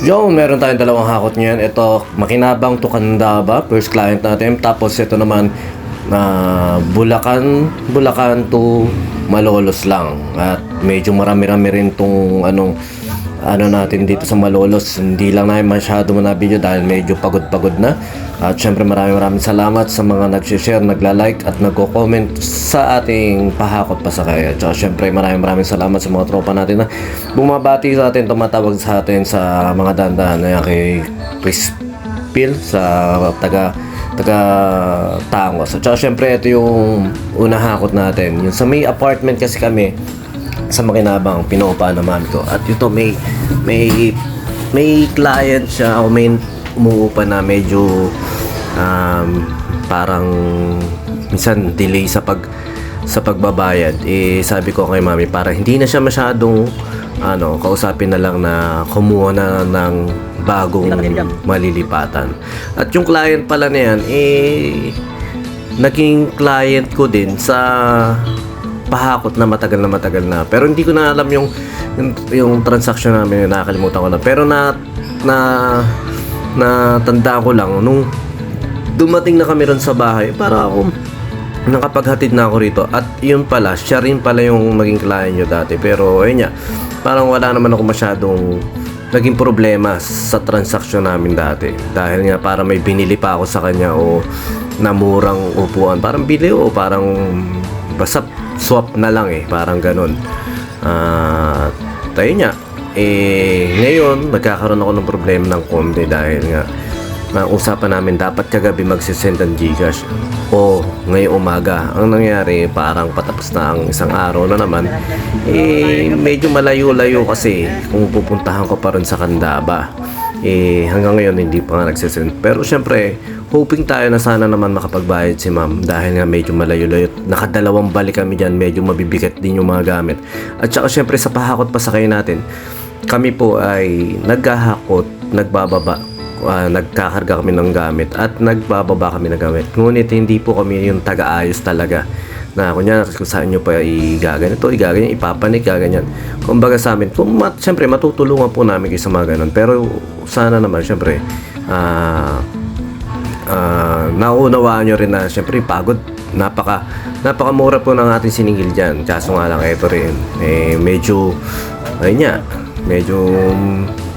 Yo, meron tayong dalawang hakot ngayon. Ito, Makinabang to Candaba, first client natin. Tapos ito naman, na Bulacan, Bulacan to Malolos lang. At medyo marami-rami rin tong anong ano natin dito sa Malolos. Hindi lang namin masyado na video dahil medyo pagod-pagod na. At syempre maraming maraming salamat sa mga nag-share, nagla-like at nagko-comment sa ating pahakot pa sa kaya. At syempre maraming maraming salamat sa mga tropa natin na bumabati sa atin, tumatawag sa atin sa mga dandahan na kay Chris Phil sa taga taga Tangos. At syempre ito yung unang hakot natin. Yung sa may apartment kasi kami sa Makinabang pinupa na mami ko. At ito may may may client siya o may umuupa na medyo um, parang minsan delay sa pag sa pagbabayad. Eh sabi ko kay mami para hindi na siya masyadong ano kausapin na lang na kumuha na ng bagong malilipatan. At yung client pala na yan eh naging client ko din sa pahakot na matagal na matagal na. Pero hindi ko na alam yung yung, yung transaction namin, nakakalimutan ko na. Pero na na na tanda ko lang nung dumating na kami ron sa bahay para ako nakapaghatid na ako rito at yun pala siya rin pala yung maging client nyo dati pero ayun nga parang wala naman ako masyadong naging problema sa transaction namin dati dahil nga para may binili pa ako sa kanya o namurang upuan parang bili o parang basta swap na lang eh parang ganun. At tayo nga eh ngayon nagkakaroon ako ng problema ng konti dahil nga na usapan namin dapat kagabi magsisend ng Gcash o ngayong umaga. Ang nangyari parang patapos na ang isang araw na naman. Eh medyo malayo-layo kasi kung pupuntahan ko pa rin sa Candaba. Eh hanggang ngayon hindi pa nga nagsisend. Pero syempre hoping tayo na sana naman makapagbayad si ma'am dahil nga medyo malayo-layo nakadalawang balik kami dyan medyo mabibigat din yung mga gamit at saka syempre sa pahakot pa sa kayo natin kami po ay naghahakot nagbababa ah, nagkakarga kami ng gamit at nagbababa kami ng gamit. Ngunit hindi po kami yung taga-ayos talaga na kunya kung saan nyo pa igaganito, igaganyan, ipapanik, gaganyan. Kumbaga sa amin, kung mat, syempre matutulungan po namin kayo sa mga ganun. Pero sana naman, syempre, ah, ah, naunawaan nyo rin na syempre pagod. Napaka napakamura po ng ating siningil dyan. Kaso nga lang ito rin. Eh medyo ayun nga medyo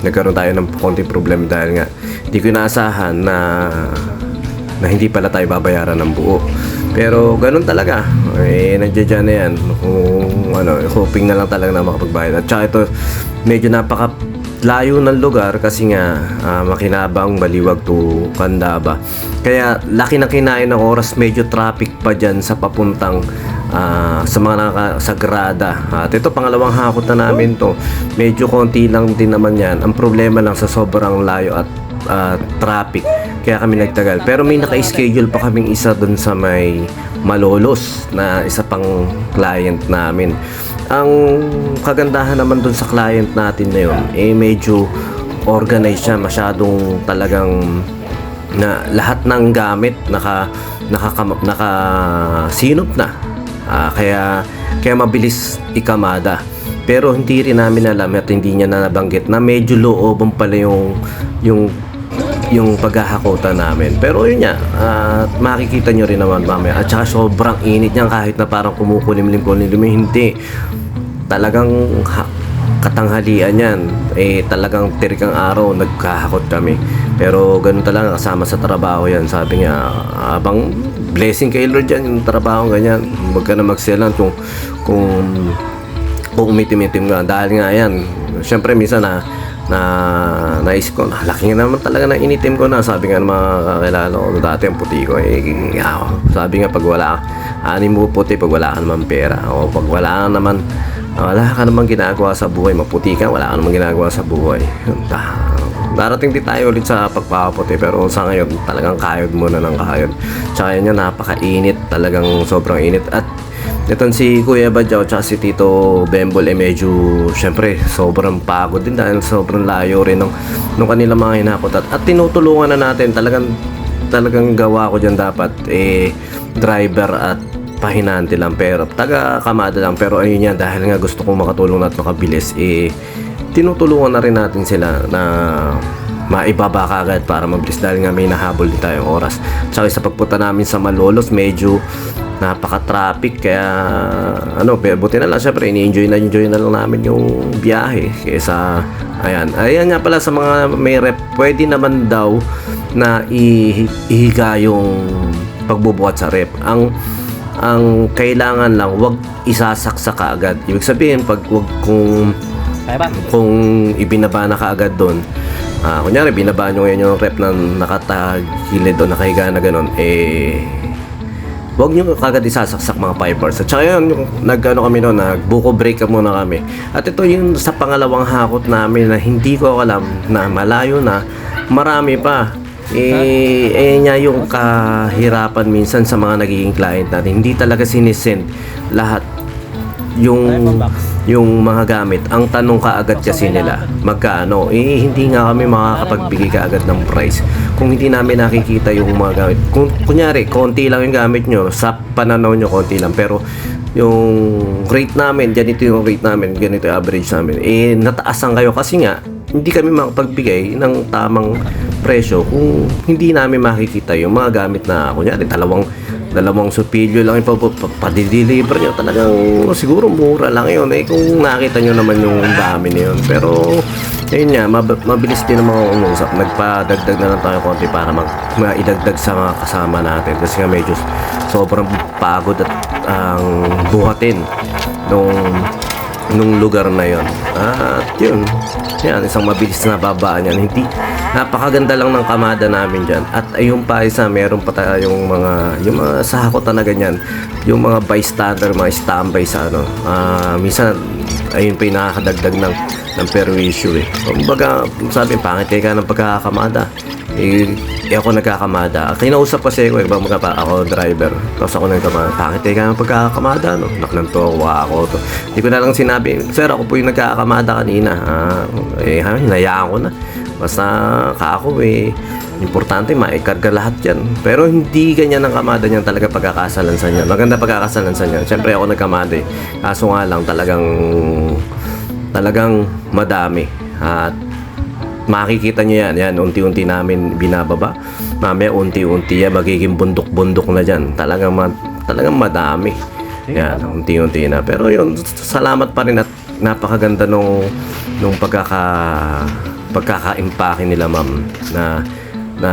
nagkaroon tayo ng konting problem dahil nga hindi ko inaasahan na na hindi pala tayo babayaran ng buo. Pero ganun talaga. Eh nandiyan na yan. Kung ano hoping na lang talaga na makapagbayad. At saka ito medyo napaka layo ng lugar kasi nga ah, makinabang baliwag to Candaba. Kaya laki ng kinain ng oras, medyo traffic pa dyan sa papuntang ah, sa mga nakasagrada. At ito pangalawang hakot na namin to. Medyo konti lang din naman yan. Ang problema lang sa sobrang layo at ah, traffic. Kaya kami nagtagal. Pero may naka-schedule pa kaming isa dun sa may Malolos na isa pang client namin. Ang kagandahan naman dun sa client natin na yun, eh medyo organized siya, masyadong talagang na lahat ng gamit naka naka naka sinop na. Ah, kaya kaya mabilis ikamada. Pero hindi rin namin alam at hindi niya na nabanggit na medyo looban pala yung yung yung paghahakutan namin. Pero yun nga, ah, makikita nyo rin naman mamaya. At saka sobrang init niyan kahit na parang kumukulimlim-kulimlim. Hindi. Talagang ha- katanghalian yan. Eh, talagang tirikang araw, nagkahakot kami. Pero ganun talaga, kasama sa trabaho yan. Sabi niya, abang blessing kay Lord yan, yung trabaho ganyan. Huwag ka na magselan kung, kung kung umitim-itim nga dahil nga yan syempre minsan na na naisip ko na laki naman talaga na initim ko na. Sabi nga ng mga kakilala ko dati ang puti ko eh sabi nga pag wala ani mo puti pag wala ka naman pera. O pag wala ka naman wala ka naman ginagawa sa buhay maputi ka wala ka naman ginagawa sa buhay. Darating din tayo ulit sa pagpapaputi pero sa ngayon talagang kayod muna ng kayod. Tsaka yun napakainit talagang sobrang init. At Itong si Kuya Badyaw at si Tito Bembol eh medyo syempre sobrang pagod din dahil sobrang layo rin ng, ng kanilang mga hinakot at, at tinutulungan na natin. Talagang talagang gawa ko dyan dapat eh driver at pahinante lang. Pero taga kamada lang. Pero ayun yan dahil nga gusto kong makatulong at makabilis eh tinutulungan na rin natin sila na maibaba kagad para mabilis. Dahil nga may nahabol din tayong oras. Tsaka sa pagpunta namin sa Malolos, medyo napaka-traffic kaya ano, pero buti na lang syempre ini-enjoy na enjoy na lang namin yung biyahe kaysa ayan. Ayan nga pala sa mga may rep, pwede naman daw na ihiga yung pagbubuhat sa rep. Ang ang kailangan lang wag isasaksak ka agad. Ibig sabihin pag wag kung kung ibinaba na kaagad doon, ah kunyari, binaba nyo ngayon yung rep na nakatagilid o nakahiga na ganun, eh, huwag nyo kagad isasaksak mga pipers. At saka yun, yung nag-ano kami noon, nagbuko break muna kami. At ito yung sa pangalawang hakot namin na hindi ko alam na malayo na, marami pa. Eh, eh niya yung kahirapan minsan sa mga nagiging client natin. Hindi talaga sinisend lahat yung yung mga gamit ang tanong kaagad kasi nila magkano? Eh hindi nga kami makakapagbigay kaagad ng price. Kung hindi namin nakikita yung mga gamit kung kunyari konti lang yung gamit nyo sa pananaw nyo konti lang. Pero yung rate namin ganito yung rate namin ganito yung average namin. Eh nataasan kayo kasi nga hindi kami makapagbigay ng tamang presyo kung hindi namin makikita yung mga gamit na kunyari dalawang dalawang supilyo lang yung pa- pa- pa-deliver nyo talagang siguro mura lang yun eh. Kung nakita nyo naman yung dami na yun. Pero yun nga mab- mabilis din mga umusap. Nagpadagdag na lang tayo konti para mag maidagdag sa mga kasama natin. Kasi nga medyo sobrang pagod at ang buhatin nung nung lugar na yon at yun yan isang mabilis na babaan yan. Hindi napakaganda lang ng kamada namin dyan at ayun pa isa meron pa tayong mga yung mga sahakot na ganyan yung mga bystander mga standby sa ano ah minsan ayun pa yung nakakadagdag ng ng perwisyo eh kumbaga sabi pangit kayo ka ng pagkakakamada eh, eh ako nagkakamada. Kinausap kasi ako, iba mga pa, ako driver. Tapos ako nagkamada. Bakit eh ka pagkakamada, no? Naknantowa ako to. Hindi ko na lang sinabi, Sir, ako po yung nagkakamada kanina. Ah, eh, hinayaan ko na. Basta ka ako eh, importante maikarga lahat yan. Pero hindi ganyan ang kamada niyan talaga pagkakasalansan niya. Maganda pagkakasalansan niya. Siyempre ako nagkamada eh. Kaso nga lang talagang talagang madami. At makikita nyo yan, yan, unti-unti namin binababa. Mamaya unti-unti yan, magiging bundok-bundok na dyan. Talagang, ma- talagang madami. Yan, unti-unti na. Pero yun, salamat pa rin at napakaganda nung, nung pagkaka, pagkaka-impake nila ma'am na, na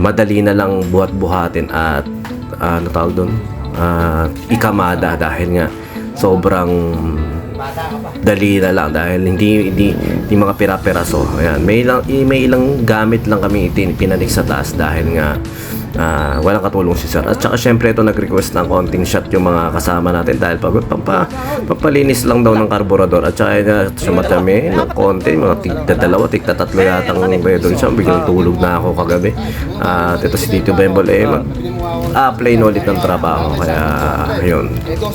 madali na lang buhat-buhatin at ah, ano tawag doon? Ah, ikamada dahil nga sobrang dali na lang dahil hindi hindi, hindi mga pira-piraso. Ayan, may ilang may ilang gamit lang kami itin pinanik sa taas dahil nga ah, walang katulong si sir. At saka syempre ito nag-request ng konting shot yung mga kasama natin dahil pag pampa, pampalinis lang daw ng karburador. At saka na sumatami ng konti mga tigda dalawa tigda tatlo yata ang doon siya. Biglang tulog na ako kagabi. At ito si Tito Bembol eh mag apply na ulit ng trabaho. Kaya yun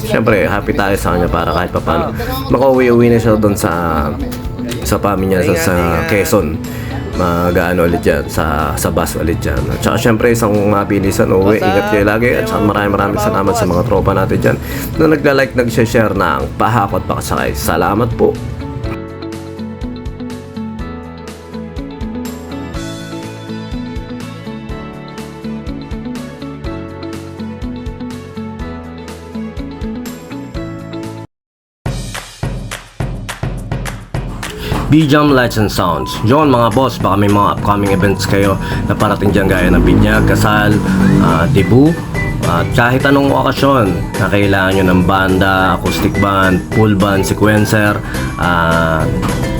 syempre happy tayo sa kanya para kahit pa paano makauwi-uwi na siya doon sa sa pamilya sa, sa Quezon mag-ano ulit dyan sa, sa bus ulit dyan at saka syempre isang mabilisan uwi. Ingat kayo lagi. At saka maraming maraming salamat sa mga tropa natin dyan. Na nagla-like nag-share ng pahakot pakasakay salamat po Bijam Lights and Sounds. Yon mga boss, baka may mga upcoming events kayo na parating dyan gaya ng binyag, kasal, ah, debut, at kahit anong okasyon na kailangan nyo ng banda, acoustic band, full band, sequencer, ah,